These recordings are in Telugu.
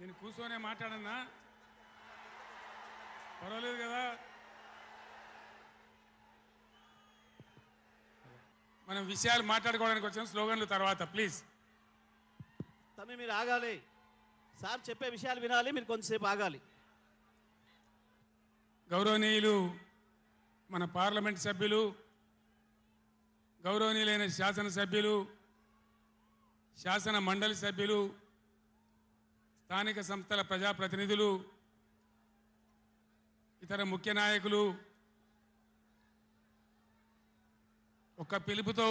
నేను కూర్చొనే మాట్లాడన్నా. పర్వాలేదు కదా. మనం విషయాలు మాట్లాడుకోవడానికి వచ్చాం స్లోగన్లు తర్వాత ప్లీజ్. తమ్మి మీరు ఆగాలి. సార్ చెప్పే విషయాలు వినాలి మీరు కొంతసేపు ఆగాలి. గౌరవనీయులు మన పార్లమెంట్ సభ్యులు గౌరవనీయులైన శాసనసభ్యులు శాసన మండలి సభ్యులు స్థానిక సంస్థల ప్రజాప్రతినిధులు ఇతర ముఖ్య నాయకులు ఒక పిలుపుతో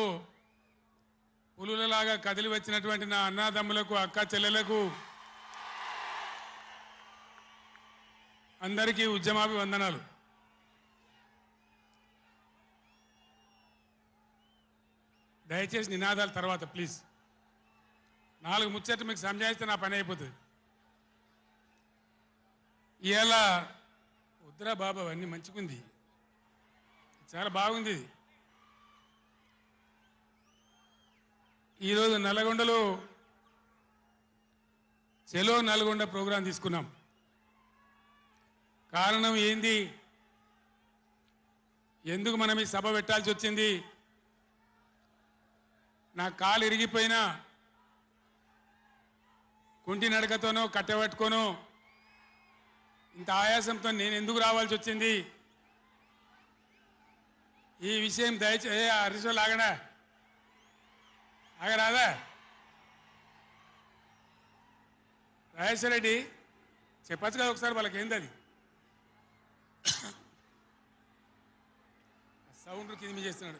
పులులలాగా కదిలి వచ్చినటువంటి నా అన్నాదమ్ములకు అక్క చెల్లెలకు అందరికీ ఉద్యమాభివందనాలు. దయచేసి నినాదాల తర్వాత ప్లీజ్. నాలుగు ముచ్చట్లు మీకు సంజాయిస్తే నా పని అయిపోతుంది. ఇలా వద్దురా బాబు అవన్నీ మంచిగుంది. చాలా బాగుంది. ఈరోజు నల్గొండలో చెలో నల్గొండ ప్రోగ్రాం తీసుకున్నాం. కారణం ఏంది? ఎందుకు మనం ఈ సభ పెట్టాల్సి వచ్చింది? నా కాలు ఇరిగిపోయినా కుంటి నడకతోనో కట్టబట్టుకోనో ఇంత ఆయాసంతో నేను ఎందుకు రావాల్సి వచ్చింది? ఈ విషయం దయచే హరీశ్వర్ ఆగడా ఆగరాదా? రాజేశ్వర రెడ్డి చెప్పచ్చు కదా ఒకసారి వాళ్ళకి ఏంది అది సౌండ్ కింది చేస్తున్నాడు.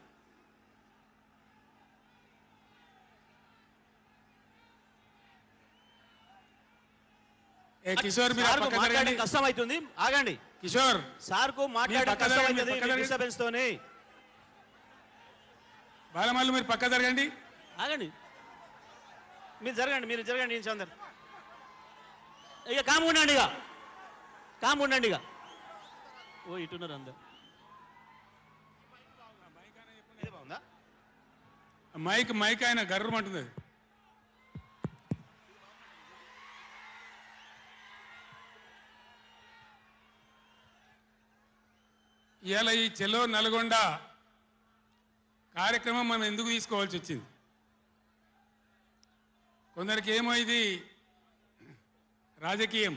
కిషోర్ మాట్లాడే. కష్టం అవుతుంది ఆగండి. కిషోర్ సార్కు మాట్లాడే పక్క కష్టం అవుతుంది. డిస్టర్బెన్స్ తోని బాలమల్లు మీరు పక్క జరగండి ఆగండి. మీరు జరగండి మీరు జరగండి అందరు ఇక కాము ఉండండి ఇక. కాము ఉండండి ఇక. ఓ ఇటున్నారు అందరు. మైక్ మైక్ ఆయన గర్రమంటుంది ఇవాళ ఈ చెలో నల్గొండ కార్యక్రమం మనం ఎందుకు తీసుకోవాల్సి వచ్చింది? కొందరికి ఏమో ఇది రాజకీయం.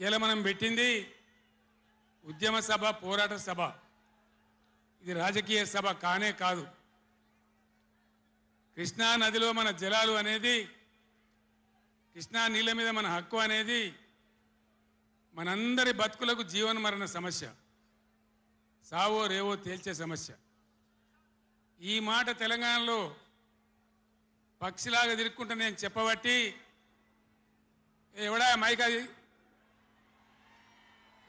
ఇలా మనం పెట్టింది ఉద్యమ సభ పోరాట సభ. ఇది రాజకీయ సభ కానే కాదు. కృష్ణా నదిలో మన జలాలు అనేది కృష్ణా నీళ్ళ మీద మన హక్కు అనేది మనందరి బతుకులకు జీవన మరణ సమస్య. సావో రేవో తేల్చే సమస్య. ఈ మాట తెలంగాణలో పక్షిలాగా తిరుక్కుంటా నేను చెప్పబట్టి ఎవడా మైక్ అది?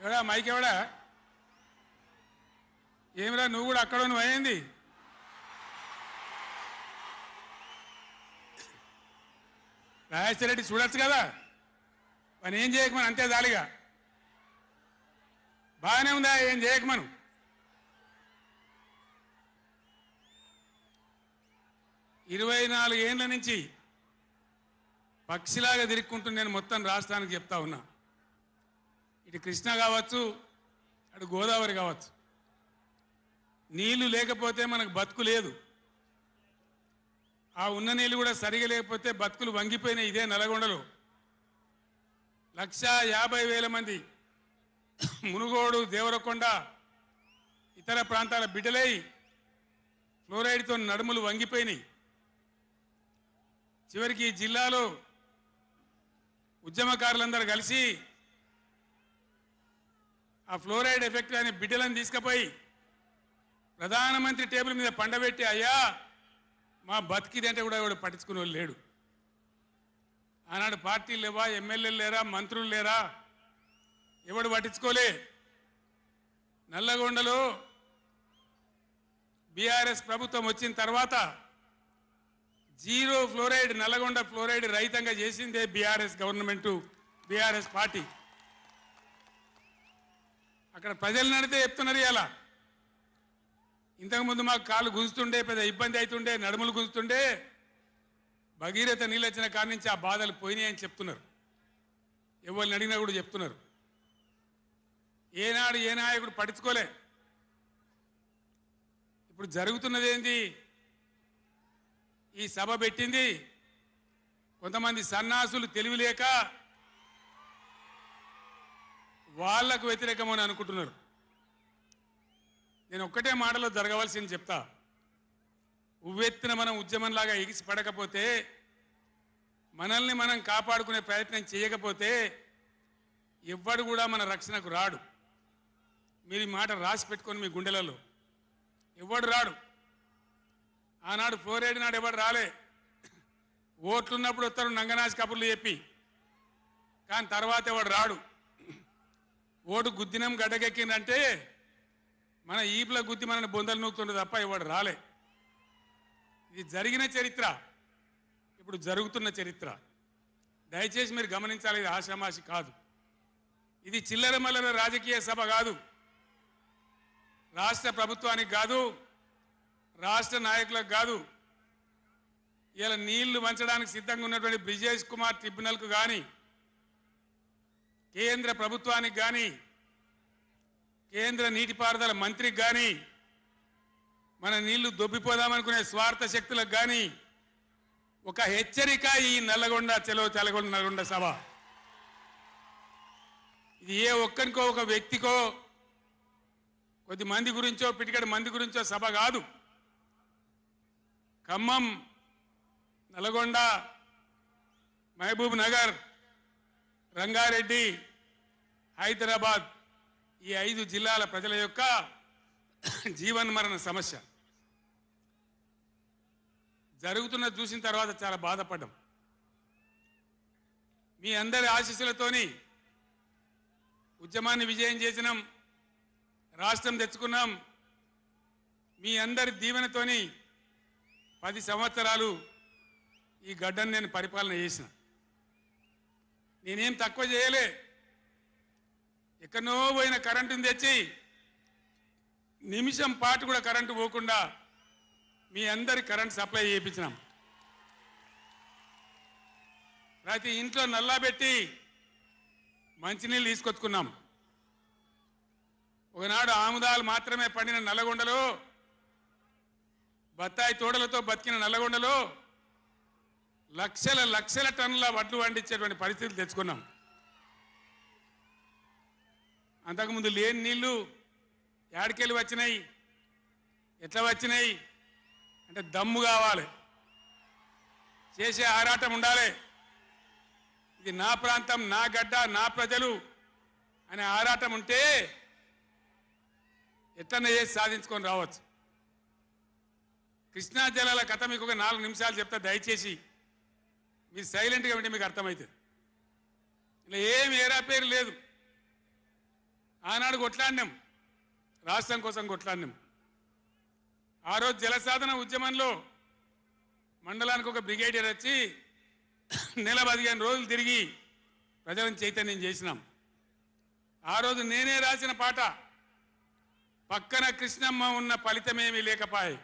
ఎవడా మైక్ ఎవడా? ఏమిరా నువ్వు కూడా అక్కడ నువ్వు అయింది రాజేశ్వర రెడ్డి చూడొచ్చు కదా? మనం ఏం చేయకమని అంతే జాలిగా. బాగానే ఉందా? ఏం చేయకమను ఇరవై నాలుగు ఏండ్ల నుంచి పక్షిలాగా తిరుక్కుంటూ నేను మొత్తం రాష్ట్రానికి చెప్తా ఉన్నా. ఇటు కృష్ణ కావచ్చు అటు గోదావరి కావచ్చు. నీళ్ళు లేకపోతే మనకు బతుకు లేదు. ఆ ఉన్న నీళ్ళు కూడా సరిగా లేకపోతే బతుకులు వంగిపోయినాయి ఇదే నల్గొండలో. లక్ష యాభై వేల మంది మునుగోడు దేవరకొండ ఇతర ప్రాంతాల బిడ్డలై ఫ్లోరైడ్తో నడుములు వంగిపోయినాయి. చివరికి జిల్లాలో ఉద్యమకారులందరూ కలిసి ఆ ఫ్లోరైడ్ ఎఫెక్ట్ అనే బిడ్డలను తీసుకుపోయి ప్రధానమంత్రి టేబుల్ మీద పండబెట్టి అయ్యా మా బతికిదంటే కూడా ఎవడు పట్టించుకునే వాళ్ళు లేడు. ఆనాడు పార్టీలు లేవా ఎమ్మెల్యేలు లేరా మంత్రులు లేరా ఎవడు పట్టించుకోలే. నల్లగొండలో బీఆర్ఎస్ ప్రభుత్వం వచ్చిన తర్వాత జీరో ఫ్లోరైడ్ నల్లగొండ ఫ్లోరైడ్ రహితంగా చేసిందే బీఆర్ఎస్ గవర్నమెంట్ బీఆర్ఎస్ పార్టీ. అక్కడ ప్రజలు నడితే చెప్తున్నారు ఇలా ఇంతకుముందు మాకు కాలు గుంజుతుండే పెద్ద ఇబ్బంది అవుతుండే నడుములు గుంజుతుండే. భగీరథ నీళ్ళు వచ్చిన కాడి నుంచి ఆ బాధలు పోయినాయని చెప్తున్నారు. ఎవరిని అడిగినా కూడా చెప్తున్నారు. ఏనాడు ఏ నాయకుడు పట్టించుకోలే. ఇప్పుడు జరుగుతున్నది ఏంది ఈ సభ పెట్టింది కొంతమంది సన్నాసులు తెలివిలేక వాళ్ళకు వ్యతిరేకమని అనుకుంటున్నారు. నేను ఒక్కటే మాటలో జరగవలసింది చెప్తా. ఉవ్వెత్తిన మనం ఉద్యమంలాగా ఎగిసి పడకపోతే మనల్ని మనం కాపాడుకునే ప్రయత్నం చేయకపోతే ఎవ్వడు కూడా మన రక్షణకు రాడు. మీరు ఈ మాట రాసి పెట్టుకొని మీ గుండెలలో. ఎవడు రాడు? ఆనాడు ఫ్లోరైడ్ నాడు ఎవడు రాలే? ఓట్లున్నప్పుడు వస్తారు నంగనాజ్ కబుర్లు చెప్పి. కానీ తర్వాత ఎవడు రాడు? ఓటు గుద్దినం గడ్డకెక్కిందంటే మన ఈపుల గుద్ది మనని బొందలు నూకుతుండే తప్ప ఎవడు రాలే. ఇది జరిగిన చరిత్ర. ఇప్పుడు జరుగుతున్న చరిత్ర. దయచేసి మీరు గమనించాలి ఇది ఆషామాషి కాదు. ఇది చిల్లర మల్లర రాజకీయ సభ కాదు. రాష్ట్ర ప్రభుత్వానికి కాదు రాష్ట్ర నాయకులకు కాదు ఇలా నీళ్ళు వంచడానికి సిద్ధంగా ఉన్నటువంటి బ్రిజేష్ కుమార్ ట్రిబ్యునల్కు కానీ కేంద్ర ప్రభుత్వానికి కానీ కేంద్ర నీటిపారుదల మంత్రికి కానీ మన నీళ్ళు దొబ్బిపోదామనుకునే స్వార్థ శక్తులకు కానీ ఒక హెచ్చరిక ఈ నల్లగొండ చెలో తెలగొండ నల్గొండ సభ. ఇది ఏ ఒక్కరికో ఒక వ్యక్తికో కొద్ది మంది గురించో పిటికడి మంది గురించో సభ కాదు. ఖమ్మం నల్గొండ మహబూబ్ నగర్ రంగారెడ్డి హైదరాబాద్ ఈ ఐదు జిల్లాల ప్రజల యొక్క జీవన్మరణ సమస్య. జరుగుతున్న చూసిన తర్వాత చాలా బాధపడ్డం. మీ అందరి ఆశీస్సులతోని ఉద్యమాన్ని విజయం చేసినాం. రాష్ట్రం తెచ్చుకున్నాం. మీ అందరి దీవెనతోని పది సంవత్సరాలు ఈ గడ్డను నేను పరిపాలన చేసిన. నేనేం తక్కువ చేయలే. ఎక్కడో పోయిన కరెంటుని తెచ్చి నిమిషం పాటు కూడా కరెంటు పోకుండా మీ అందరి కరెంట్ సప్లై చేయించినాం. ప్రతి ఇంట్లో నల్లా పెట్టి మంచినీళ్ళు తీసుకొచ్చుకున్నాం. ఒకనాడు ఆముదాలు మాత్రమే పండిన నల్లగొండలో బత్తాయి తోడలతో బతికిన నల్లగొండలో లక్షల లక్షల టన్నుల వడ్లు పండించేటువంటి పరిస్థితులు తెచ్చుకున్నాం. అంతకుముందు లేని నీళ్ళు యాడికెళ్ళి వచ్చినాయి ఎట్లా వచ్చినాయి? అంటే దమ్ము కావాలి. చేసే ఆరాటం ఉండాలి. ఇది నా ప్రాంతం నా గడ్డ నా ప్రజలు అనే ఆరాటం ఉంటే ఎట్లనే చేసి సాధించుకొని రావచ్చు. కృష్ణా జలాల కథ మీకు ఒక నాలుగు నిమిషాలు చెప్తా దయచేసి. మీరు సైలెంట్గా ఉంటే మీకు అర్థమవుతుంది. ఇలా ఏం ఏరా పేరు లేదు. ఆనాడు కొట్లాడినాం. రాష్ట్రం కోసం కొట్లాడినాం. ఆ రోజు జలసాధన ఉద్యమంలో మండలానికి ఒక బ్రిగేడియర్ వచ్చి నెల పదిహేను రోజులు తిరిగి ప్రజలను చైతన్యం చేసినాం. ఆ రోజు నేనే రాసిన పాట పక్కన కృష్ణమ్మ ఉన్న ఫలితమేమీ లేకపాయే.